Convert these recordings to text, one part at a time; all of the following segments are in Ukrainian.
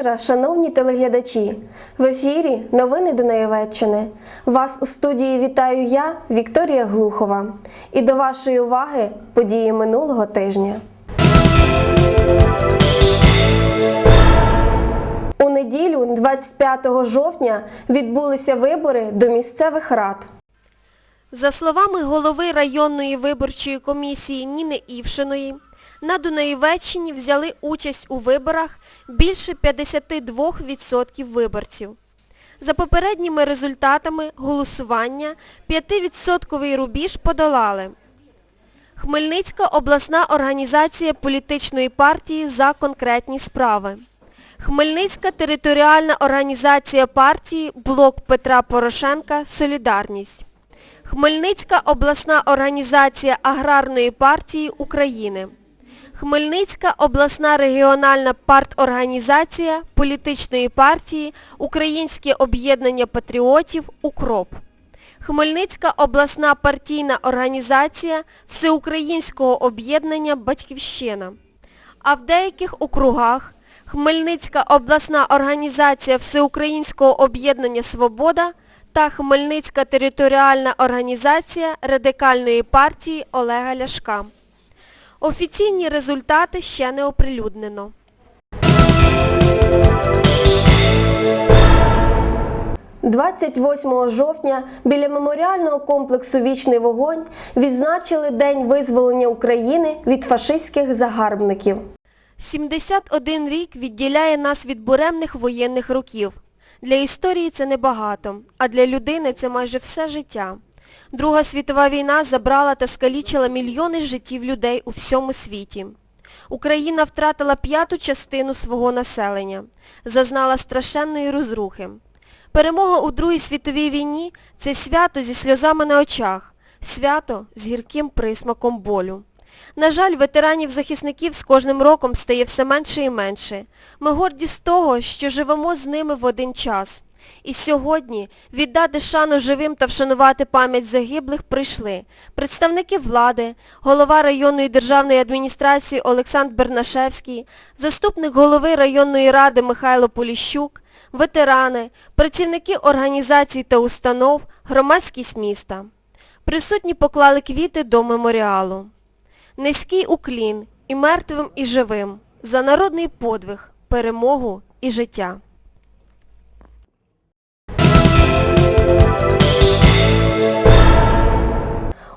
вечора, шановні телеглядачі. В ефірі новини Дунаєвеччини. Вас у студії вітаю я, Вікторія Глухова. І до вашої уваги події минулого тижня. У неділю, 25 жовтня, відбулися вибори до місцевих рад. За словами голови районної виборчої комісії Ніни Івшиної, на Дунаєвеччині взяли участь у виборах більше 52% виборців. За попередніми результатами голосування 5% рубіж подолали. Хмельницька обласна організація політичної партії за конкретні справи. Хмельницька територіальна організація партії Блок Петра Порошенка Солідарність. Хмельницька обласна організація Аграрної партії України. Хмельницька обласна регіональна парторганізація політичної партії Українське об'єднання патріотів УКРОП. Хмельницька обласна партійна організація Всеукраїнського об'єднання Батьківщина. А в деяких округах Хмельницька обласна організація Всеукраїнського об'єднання Свобода та Хмельницька територіальна організація Радикальної партії Олега Ляшка. Офіційні результати ще не оприлюднено. – 28 жовтня біля меморіального комплексу Вічний вогонь відзначили День визволення України від фашистських загарбників. 71 рік відділяє нас від буремних воєнних років. Для історії це небагато, а для людини це майже все життя. Друга світова війна забрала та скалічила мільйони життів людей у всьому світі. Україна втратила п'яту частину свого населення, зазнала страшенної розрухи. Перемога у Другій світовій війні – це свято зі сльозами на очах, свято з гірким присмаком болю. На жаль, ветеранів-захисників з кожним роком стає все менше і менше. Ми горді з того, що живемо з ними в один час. І сьогодні віддати шану живим та вшанувати пам'ять загиблих прийшли представники влади, голова районної державної адміністрації Олександр Бернашевський, заступник голови районної ради Михайло Поліщук, ветерани, працівники організацій та установ, громадськість міста. Присутні поклали квіти до меморіалу. Низький уклін і мертвим, і живим за народний подвиг, перемогу і життя.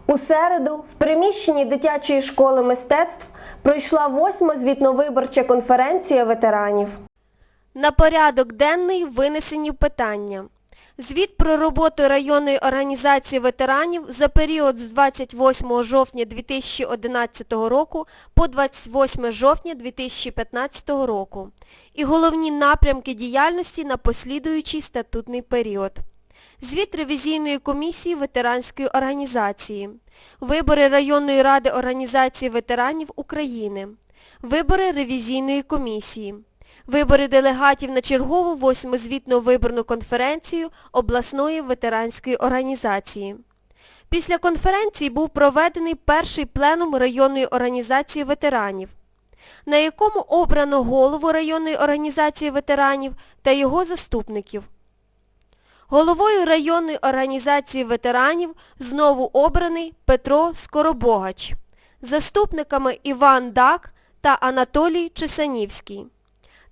У середу в приміщенні дитячої школи мистецтв пройшла восьма звітновиборча конференція ветеранів. На порядок денний винесені питання. Звіт про роботу районної організації ветеранів за період з 28 жовтня 2011 року по 28 жовтня 2015 року і головні напрямки діяльності на послідуючий статутний період. Звіт ревізійної комісії ветеранської організації. Вибори районної ради організації ветеранів України. Вибори ревізійної комісії. Вибори делегатів на чергову восьму звітну виборну конференцію обласної ветеранської організації. Після конференції був проведений перший пленум районної організації ветеранів, на якому обрано голову районної організації ветеранів та його заступників. Головою районної організації ветеранів знову обраний Петро Скоробогач, заступниками Іван Дак та Анатолій Чесанівський.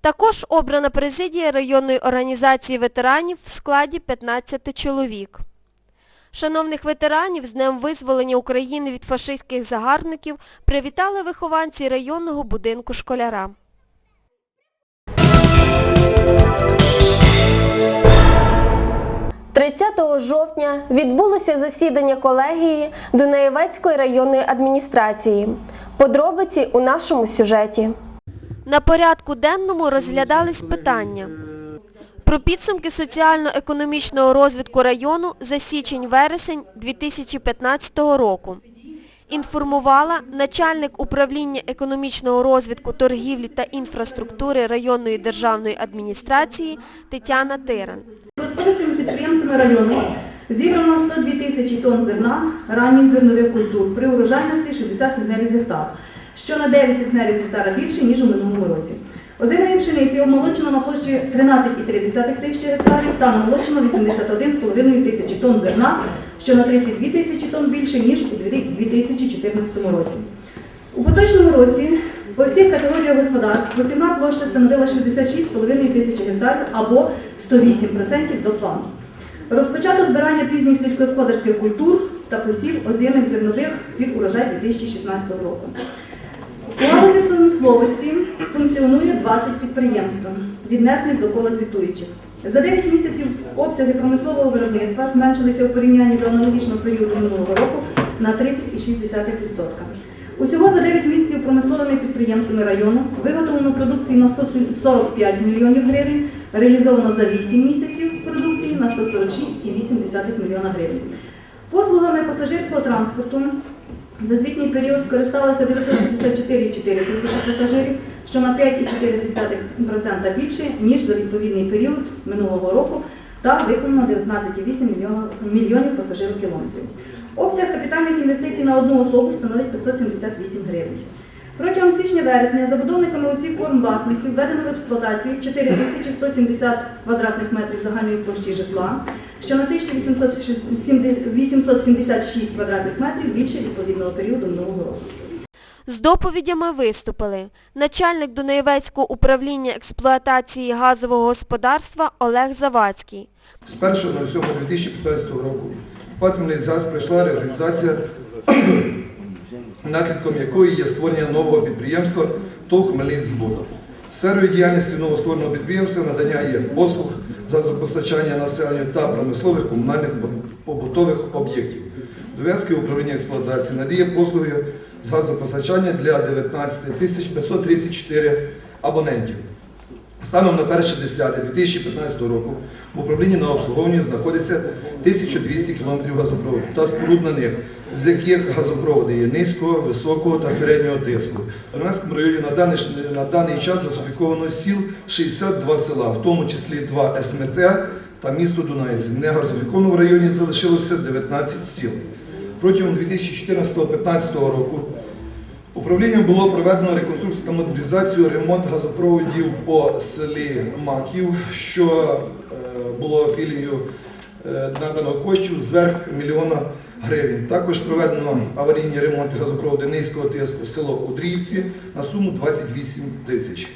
Також обрана президія районної організації ветеранів в складі 15 чоловік. Шановних ветеранів з Днем визволення України від фашистських загарбників привітали вихованці районного будинку школяра. – 30 жовтня відбулося засідання колегії Дунаєвецької районної адміністрації. Подробиці у нашому сюжеті. На порядку денному розглядались питання про підсумки соціально-економічного розвитку району за січень-вересень 2015 року. Інформувала начальник управління економічного розвитку, торгівлі та інфраструктури районної державної адміністрації Тетяна Тиран. Господарськими підприємствами району зібрано 102 тисячі тонн зерна ранніх зернових культур при урожайності 60 центнерів гектар, що на 9 центнерів гектара більше, ніж у минулому році. Озимої пшениці обмолочено на площі 13,3 тисячі гектарів та намолочено 81,5 тисячі тонн зерна, що на 32 тисячі тонн більше, ніж у 2014 році. У поточному році по всіх категоріях господарств посівна площа становила 66,5 тисячі гектарів або 108% до плану. Розпочато збирання пізніх сільськогосподарських культур та посів озимих зернових під урожай 2016 року. У галузі промисловості функціонує 20 підприємств, віднесених до кола звітуючих. За 9 місяців обсяги промислового виробництва зменшилися у порівнянні до аналогічного періоду минулого року на 30,6%. Усього за 9 місяців промисловими підприємствами району виготовлено продукції на 145 мільйонів гривень, реалізовано за 8 місяців продукції на 146,8 мільйона гривень. Послугами пасажирського транспорту за звітній період скористалося 964,4 тисячі пасажирів, що на 5,4% більше, ніж за відповідний період минулого року, та виконано 19,8 мільйона- мільйонів пасажирокілометрів. Обсяг капітальних інвестицій на одну особу становить 578 гривень. Протягом січня-вересня забудовниками усіх форм власності введено в експлуатацію 4170 квадратних метрів загальної площі житла, що на 1876 квадратних метрів більше відповідного періоду минулого року. З доповідями виступили начальник Дунаєвецького управління експлуатації газового господарства Олег Завадський, З 1.07.2015 року в атомний ЗАЗ прийшла реорганізація, наслідком якої є створення нового підприємства ТОВ Хмельницькбуд. Сферою діяльності новоствореного підприємства надання є послуг за газопостачання населенню та промислових комунальних побутових об'єктів. Дов'язке управління експлуатації надає послуги з газопостачання для 19 тисяч 534 абонентів. Станом на 1.10.2015 року в управлінні на обслуговуванні знаходиться 1200 км газопроводу та споруд на них, з яких газопроводи є низького, високого та середнього тиску. У Романському районі на даний, на даний час газифіковано сіл 62 села, в тому числі 2 СМТ та місто Дунаївці. Не газифіковано в районі залишилося 19 сіл. Протягом 2014-2015 року Управлінням було проведено реконструкцію та модернізацію, ремонт газопроводів по селі Маків, що е, було філією е, надано коштів зверх мільйона гривень. Також проведено аварійні ремонти газопроводу низького тиску село Удріївці на суму 28 тисяч.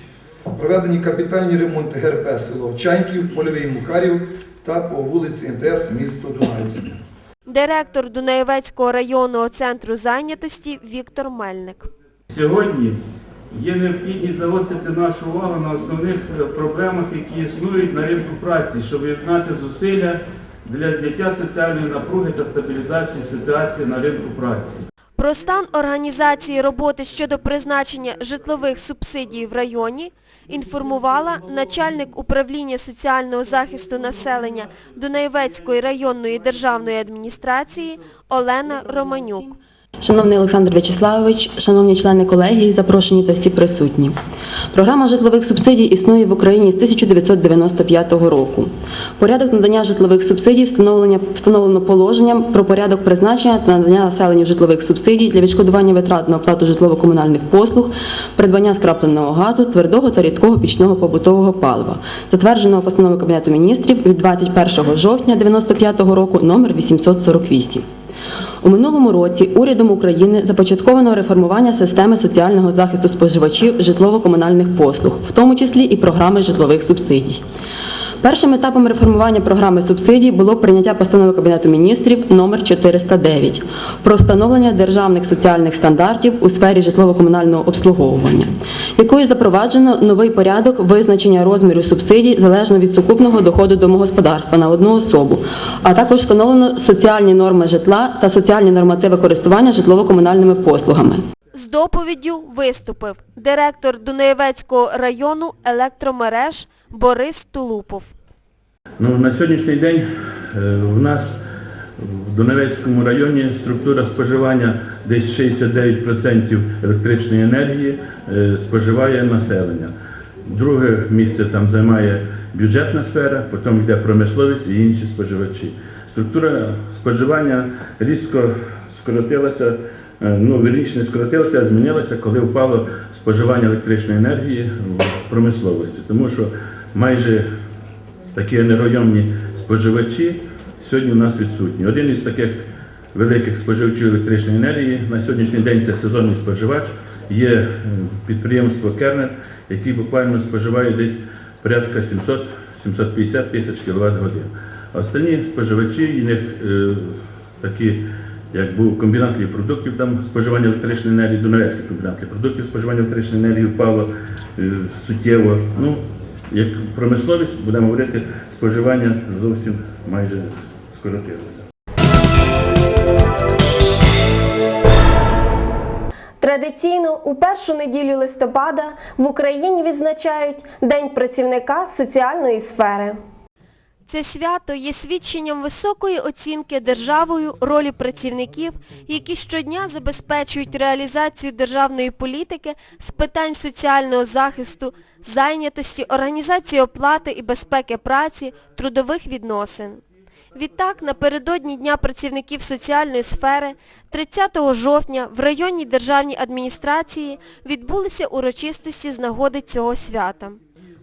Проведені капітальні ремонти ГРП село Чаньків, Польовий Мукарів та по вулиці МТС місто Дунаївське. Директор Дунаєвецького районного центру зайнятості Віктор Мельник. Сьогодні є необхідність загострити нашу увагу на основних е, проблемах, які існують на ринку праці, щоб єднати зусилля для зняття соціальної напруги та стабілізації ситуації на ринку праці. Про стан організації роботи щодо призначення житлових субсидій в районі інформувала начальник управління соціального захисту населення Дунаєвецької районної державної адміністрації Олена Романюк. Шановний Олександр В'ячеславович, шановні члени колегії, запрошені та всі присутні. Програма житлових субсидій існує в Україні з 1995 року. Порядок надання житлових субсидій встановлено положенням про порядок призначення та надання населенню житлових субсидій для відшкодування витрат на оплату житлово-комунальних послуг, придбання скрапленого газу, твердого та рідкого пічного побутового палива, затвердженого постановою Кабінету міністрів від 21 жовтня 1995 року номер 848. У минулому році урядом України започатковано реформування системи соціального захисту споживачів житлово-комунальних послуг, в тому числі і програми житлових субсидій. Першим етапом реформування програми субсидій було прийняття постанови Кабінету міністрів номер 409 про встановлення державних соціальних стандартів у сфері житлово-комунального обслуговування, якою запроваджено новий порядок визначення розміру субсидій залежно від сукупного доходу домогосподарства на одну особу, а також встановлено соціальні норми житла та соціальні нормативи користування житлово-комунальними послугами. З доповіддю виступив директор Дунаєвецького району електромереж Борис Тулупов. Ну, на сьогоднішній день е, в нас в Донецькому районі структура споживання десь 69% електричної енергії е, споживає населення. Друге місце там займає бюджетна сфера, потім йде промисловість і інші споживачі. Структура споживання різко скоротилася е, ну, вірніше не скоротилася, а змінилася, коли впало споживання електричної енергії в промисловості. Тому що майже такі енергойомні споживачі сьогодні у нас відсутні. Один із таких великих споживачів електричної енергії на сьогоднішній день це сезонний споживач, є підприємство Кернер, який буквально споживає десь порядка 700-750 тисяч кВт годин. Останні споживачі, і них е, такі, як був комбінат продуктів, там споживання електричної енергії, Донецький комбінат продуктів, споживання електричної енергії впало е, суттєво. Ну, як промисловість, будемо говорити, споживання зовсім майже скоротилося. Традиційно у першу неділю листопада в Україні відзначають День працівника соціальної сфери. Це свято є свідченням високої оцінки державою ролі працівників, які щодня забезпечують реалізацію державної політики з питань соціального захисту, зайнятості, організації оплати і безпеки праці, трудових відносин. Відтак, напередодні Дня працівників соціальної сфери 30 жовтня в районній державній адміністрації відбулися урочистості з нагоди цього свята.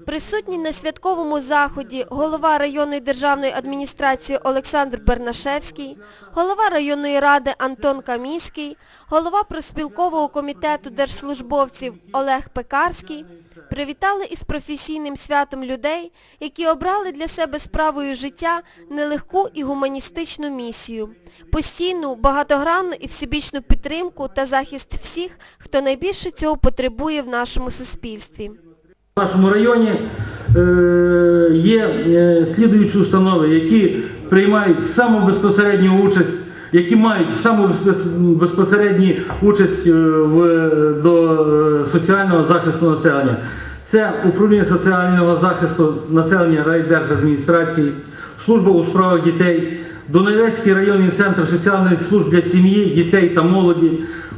Присутній на святковому заході голова районної державної адміністрації Олександр Бернашевський, голова районної ради Антон Камінський, голова проспілкового комітету держслужбовців Олег Пекарський привітали із професійним святом людей, які обрали для себе справою життя нелегку і гуманістичну місію, постійну, багатогранну і всебічну підтримку та захист всіх, хто найбільше цього потребує в нашому суспільстві. В нашому районі е, є е, слідуючі установи, які приймають саму безпосередню участь, які мають саму безпос- безпосередню участь е, в, до е, соціального захисту населення. Це управління соціального захисту населення райдержадміністрації, служба у справах дітей, Донецький районний центр соціальної служб для сім'ї, дітей та молоді,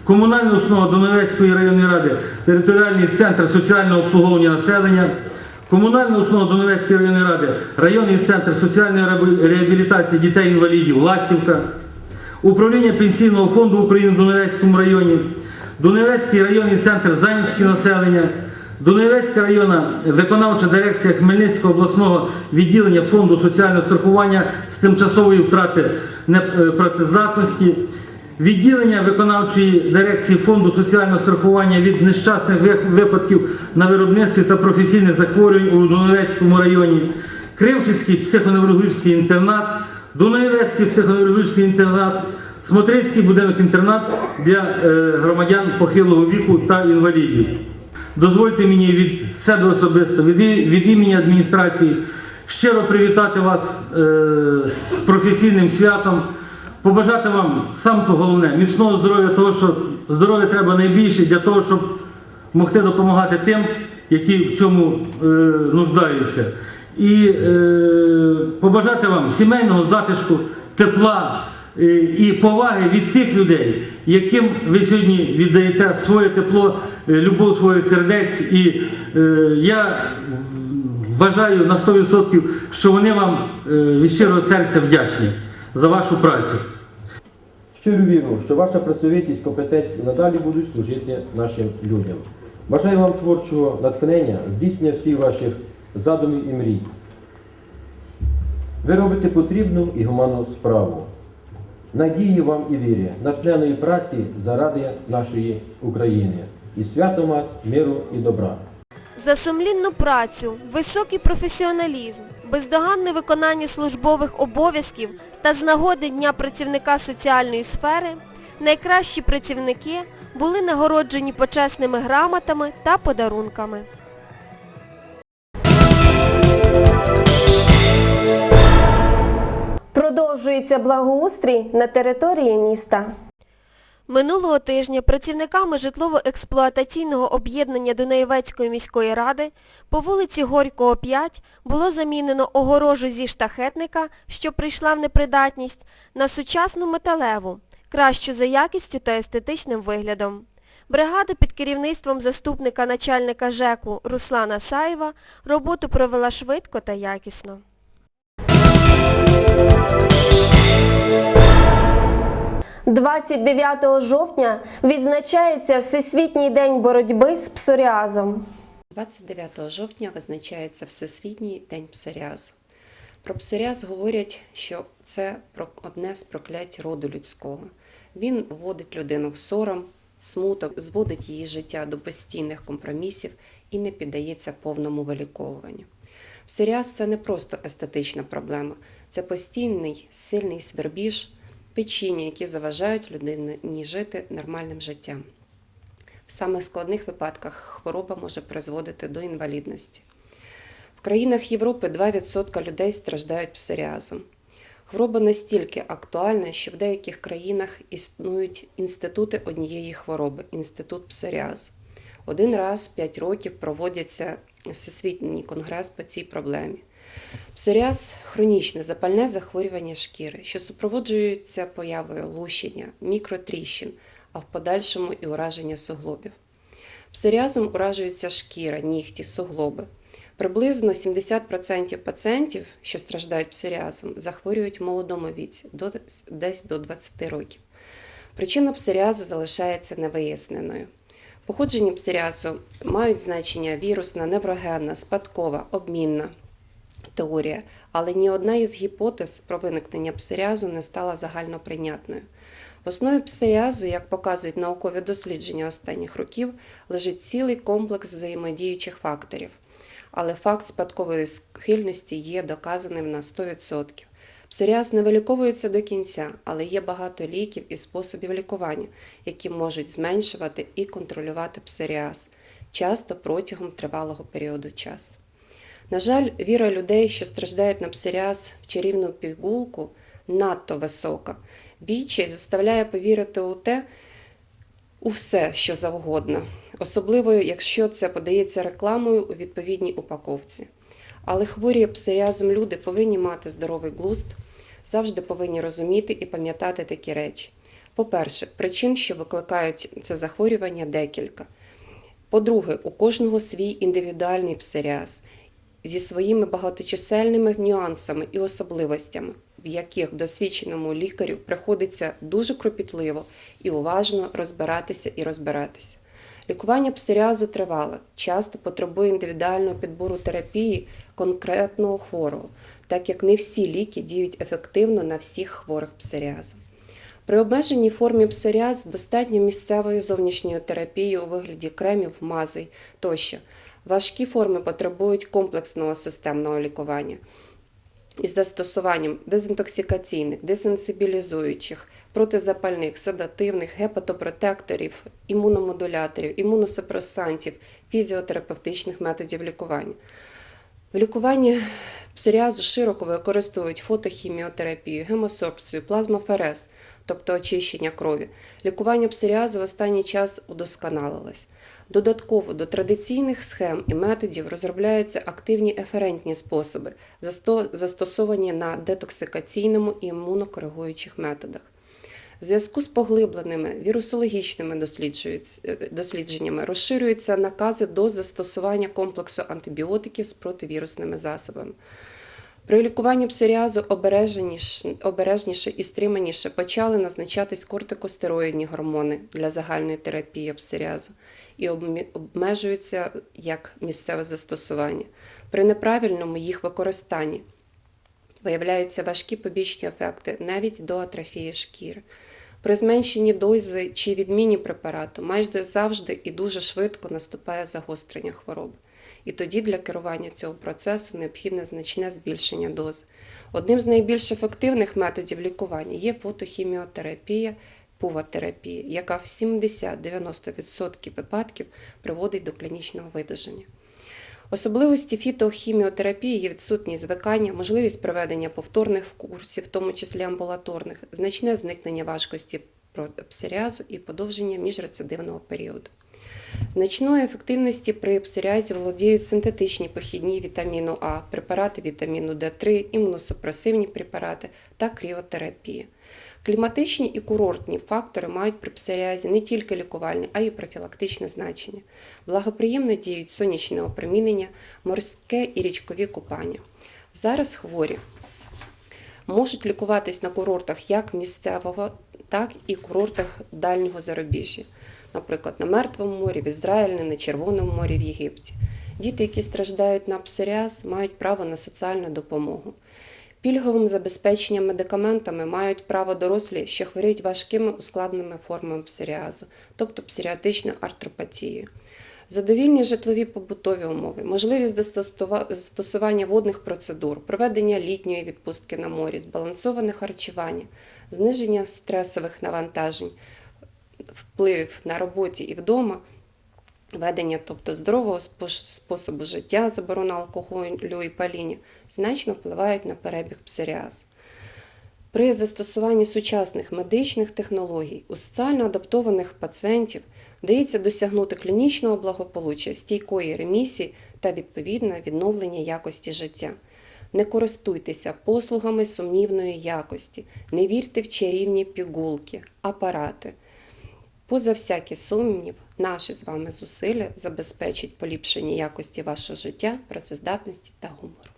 комунальна установа Донецької районної ради, територіальний центр соціального обслуговування населення, комунальна установа Донецької районної ради, районний центр соціальної реабілітації дітей-інвалідів Ластівка, управління Пенсійного фонду України в Донецькому районі, Донецький районний центр зайнятості населення, Донецька районна виконавча дирекція Хмельницького обласного відділення фонду соціального страхування з тимчасової втрати непрацездатності, відділення виконавчої дирекції фонду соціального страхування від нещасних випадків на виробництві та професійних захворювань у Донецькому районі, Кривчицький психоневрологічний інтернат, Дунаєвецький психоневрологічний інтернат, Смотрицький будинок-інтернат для е, громадян похилого віку та інвалідів. Дозвольте мені від себе особисто, від, імені адміністрації щиро привітати вас е, з професійним святом, побажати вам саме головне, міцного здоров'я, того, що здоров'я треба найбільше для того, щоб могти допомагати тим, які в цьому е, нуждаються. І е, побажати вам сімейного затишку, тепла е, і поваги від тих людей, яким ви сьогодні віддаєте своє тепло, е, любов своїх сердець. І е, я вважаю на 100%, що вони вам е, від щирого серця вдячні за вашу працю. Щиро вірю, що ваша працьовитість, компетенція надалі будуть служити нашим людям. Бажаю вам творчого натхнення, здійснення всіх ваших задумів і мрій. Ви робите потрібну і гуманну справу. Надії вам і вірі, натхненої праці заради нашої України. І свято вас, миру і добра. За сумлінну працю, високий професіоналізм, бездоганне виконання службових обов'язків та з нагоди Дня працівника соціальної сфери найкращі працівники були нагороджені почесними грамотами та подарунками. Продовжується благоустрій на території міста. Минулого тижня працівниками житлово-експлуатаційного об'єднання Дунаєвецької міської ради по вулиці Горького, 5 було замінено огорожу зі штахетника, що прийшла в непридатність, на сучасну металеву, кращу за якістю та естетичним виглядом. Бригада під керівництвом заступника начальника ЖЕКу Руслана Саєва роботу провела швидко та якісно. 29 жовтня відзначається Всесвітній день боротьби з псоріазом. 29 жовтня визначається Всесвітній день псоріазу. Про псоріаз говорять, що це одне з проклять роду людського. Він вводить людину в сором, смуток, зводить її життя до постійних компромісів і не піддається повному виліковуванню. Псоріаз це не просто естетична проблема, це постійний сильний свербіж, печіння, які заважають людині жити нормальним життям. В самих складних випадках хвороба може призводити до інвалідності. В країнах Європи 2% людей страждають псоріазом. Хвороба настільки актуальна, що в деяких країнах існують інститути однієї хвороби інститут псоріазу. Один раз в 5 років проводяться всесвітній конгрес по цій проблемі. Псоріаз хронічне запальне захворювання шкіри, що супроводжується появою лущення, мікротріщин, а в подальшому і ураження суглобів. Псоріазом уражується шкіра, нігті, суглоби. Приблизно 70% пацієнтів, що страждають псоріазом, захворюють в молодому віці, десь до 20 років. Причина псоріазу залишається невиясненою. Походження псоріазу мають значення вірусна, неврогенна, спадкова, обмінна теорія, але ні одна із гіпотез про виникнення псоріазу не стала загальноприйнятною. В основі псоріазу, як показують наукові дослідження останніх років, лежить цілий комплекс взаємодіючих факторів. Але факт спадкової схильності є доказаним на 100%. Псоріаз не виліковується до кінця, але є багато ліків і способів лікування, які можуть зменшувати і контролювати псоріаз, часто протягом тривалого періоду часу. На жаль, віра людей, що страждають на псоріаз в чарівну пігулку, надто висока. Відчай заставляє повірити у те, у все, що завгодно, особливо якщо це подається рекламою у відповідній упаковці. Але хворі псоріазом люди повинні мати здоровий глузд, завжди повинні розуміти і пам'ятати такі речі. По-перше, причин, що викликають це захворювання, декілька. По-друге, у кожного свій індивідуальний псоріаз зі своїми багаточисельними нюансами і особливостями, в яких досвідченому лікарю приходиться дуже кропітливо і уважно розбиратися і розбиратися. Лікування псоріазу тривале, часто потребує індивідуального підбору терапії конкретного хворого, так як не всі ліки діють ефективно на всіх хворих псоріазом. При обмеженій формі псоріазу достатньо місцевої зовнішньої терапії у вигляді кремів, мазей тощо. Важкі форми потребують комплексного системного лікування із застосуванням дезінтоксикаційних, десенсибілізуючих, протизапальних, седативних, гепатопротекторів, імуномодуляторів, імуносупресантів, фізіотерапевтичних методів лікування. В лікуванні псоріазу широко використовують фотохіміотерапію, гемосорбцію, плазмоферез, тобто очищення крові. Лікування псоріазу в останній час удосконалилось. Додатково до традиційних схем і методів розробляються активні еферентні способи, застосовані на детоксикаційному і імунокоригуючих методах. В зв'язку з поглибленими вірусологічними е, дослідженнями розширюються накази до застосування комплексу антибіотиків з противірусними засобами. При лікуванні псоріазу обережніше, і стриманіше почали назначатись кортикостероїдні гормони для загальної терапії псоріазу і обмежуються як місцеве застосування. При неправильному їх використанні виявляються важкі побічні ефекти навіть до атрофії шкіри. При зменшенні дози чи відміні препарату майже завжди і дуже швидко наступає загострення хвороби. І тоді для керування цього процесу необхідне значне збільшення дози. Одним з найбільш ефективних методів лікування є фотохіміотерапія, пуватерапія, яка в 70-90% випадків приводить до клінічного видуження. Особливості фітохіміотерапії є відсутність звикання, можливість проведення повторних курсів, в тому числі амбулаторних, значне зникнення важкості псоріазу і подовження міжрецидивного періоду. Значної ефективності при псоріазі володіють синтетичні похідні вітаміну А, препарати вітаміну Д3, імуносупресивні препарати та кріотерапія. Кліматичні і курортні фактори мають при псоріазі не тільки лікувальне, а й профілактичне значення. Благоприємно діють сонячне опромінення, морське і річкові купання. Зараз хворі можуть лікуватись на курортах як місцевого, так і курортах дальнього зарубіжжя, наприклад, на Мертвому морі, в Ізраїлі, на Червоному морі, в Єгипті. Діти, які страждають на псоріаз, мають право на соціальну допомогу. Пільговим забезпеченням медикаментами мають право дорослі, що хворіють важкими ускладненими формами псоріазу, тобто псоріатичною артропатією. Задовільні житлові побутові умови, можливість застосування водних процедур, проведення літньої відпустки на морі, збалансоване харчування, зниження стресових навантажень, впливів на роботі і вдома, ведення, тобто здорового способу життя, заборона алкоголю і паління, значно впливають на перебіг псоріазу. При застосуванні сучасних медичних технологій у соціально адаптованих пацієнтів вдається досягнути клінічного благополуччя, стійкої ремісії та відповідне відновлення якості життя. Не користуйтеся послугами сумнівної якості, не вірте в чарівні пігулки, апарати. Поза всякий сумнів, наші з вами зусилля забезпечать поліпшення якості вашого життя, працездатності та гумору.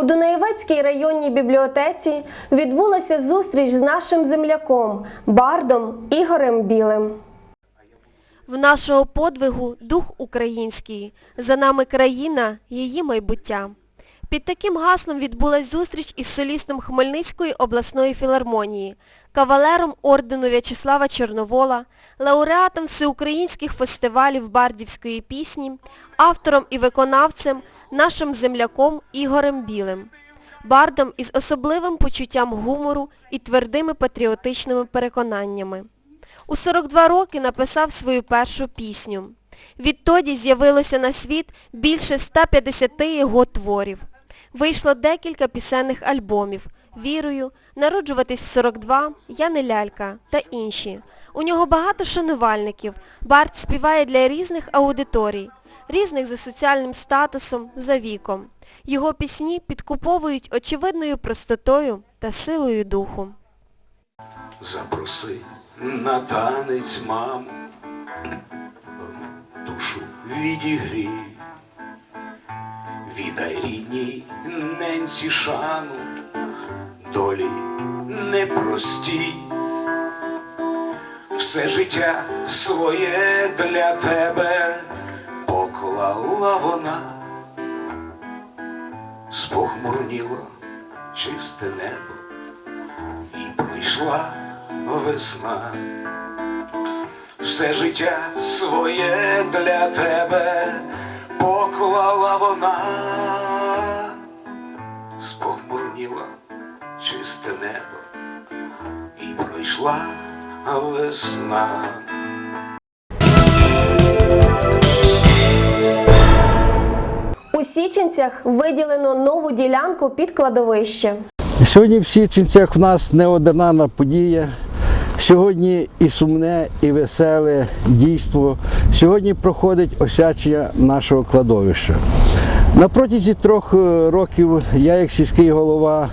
У Дунаєвецькій районній бібліотеці відбулася зустріч з нашим земляком, бардом Ігорем Білим. В нашого подвигу дух український, за нами країна, її майбуття. Під таким гаслом відбулась зустріч із солістом Хмельницької обласної філармонії, кавалером ордену В'ячеслава Чорновола, лауреатом всеукраїнських фестивалів бардівської пісні, автором і виконавцем, нашим земляком Ігорем Білим. Бардом із особливим почуттям гумору і твердими патріотичними переконаннями. У 42 роки написав свою першу пісню. Відтоді з'явилося на світ більше 150 його творів. Вийшло декілька пісенних альбомів «Вірую», «Народжуватись в 42», «Я не лялька» та інші. У нього багато шанувальників. Барт співає для різних аудиторій, різних за соціальним статусом, за віком. Його пісні підкуповують очевидною простотою та силою духу. Запроси на танець маму, душу відігрій, віддай рідній ненці шану, долі непрості, все життя своє для тебе поклала вона, спохмурніло чисте небо і пройшла весна. Все життя своє для тебе поклала вона, спохмурніла чисте небо і пройшла весна. У Січенцях виділено нову ділянку під кладовище. Сьогодні в Січенцях в нас неординарна подія. Сьогодні і сумне, і веселе дійство. Сьогодні проходить освячення нашого кладовища. На протязі трьох е, років я, як сільський голова,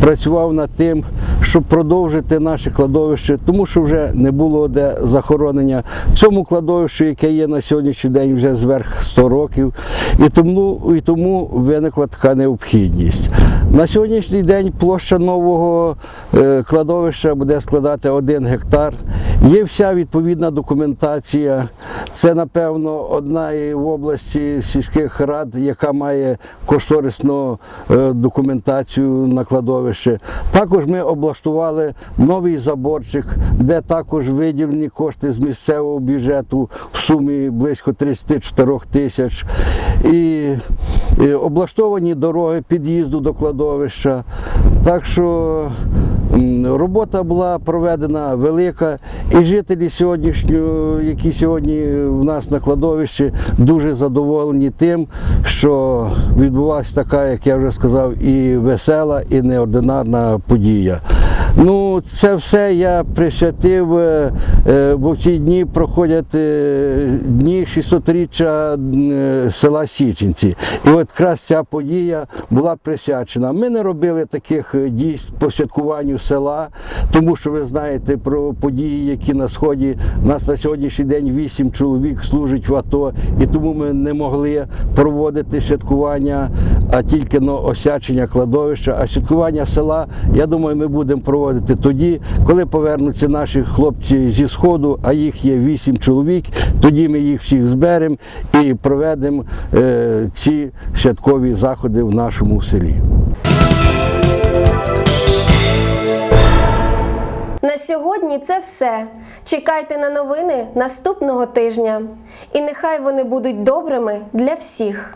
працював над тим, щоб продовжити наше кладовище, тому що вже не було де захоронення цьому кладовищу, яке є на сьогоднішній день вже зверх 100 років. І тому, і тому виникла така необхідність. На сьогоднішній день площа нового е, кладовища буде складати 1 гектар. Є вся відповідна документація. Це, напевно, одна в області сільських рад, яка має кошторисну е, документацію на кладовище. Також ми облаштували новий заборчик, де також виділені кошти з місцевого бюджету в сумі близько 34 тисяч. І, і облаштовані дороги під'їзду до кладовища. Так що робота була проведена велика, і жителі сьогоднішнього, які сьогодні в нас на кладовищі, дуже задоволені тим, що відбулася така, як я вже сказав, і весела, і неординарна подія. Ну, це все я присвятив, е, е, бо в ці дні проходять е, дні 600-річчя е, села Січенці. І от якраз ця подія була присвячена. Ми не робили таких дій по святкуванню села, тому що ви знаєте про події, які на сході. У нас на сьогоднішній день вісім чоловік служить в АТО, і тому ми не могли проводити святкування, а тільки на осячення кладовища. А святкування села, я думаю, ми будемо проводити тоді, коли повернуться наші хлопці зі сходу, а їх є вісім чоловік. Тоді ми їх всіх зберемо і проведемо е, ці святкові заходи в нашому селі. На сьогодні це все. Чекайте на новини наступного тижня. І нехай вони будуть добрими для всіх.